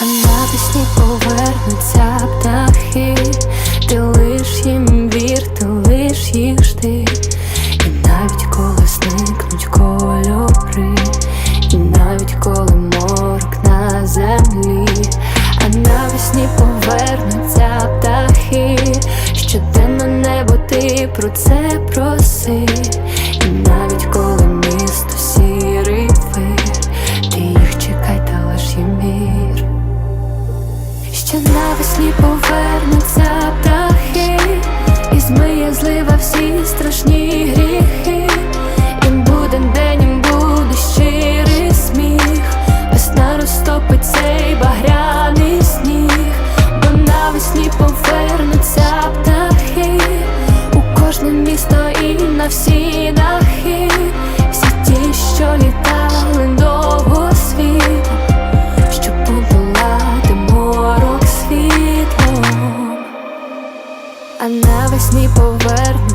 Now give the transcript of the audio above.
навесні повернуться птахи, ти лиш їм вір, ти лиш їх жди, і навіть коли зникнуть кольори, і навіть коли морок на землі, а навесні повернуться птахи, щоденно небо ти про це проси, і навіть коли Що навесні повернуться птахи, і змиє злива всі страшні гріхи. Їм буде день, їм буде щирий сміх, весна розтопить цей багряний сніг, бо навесні повернуться птахи у кожне місто і на всі дахи. мій поверне.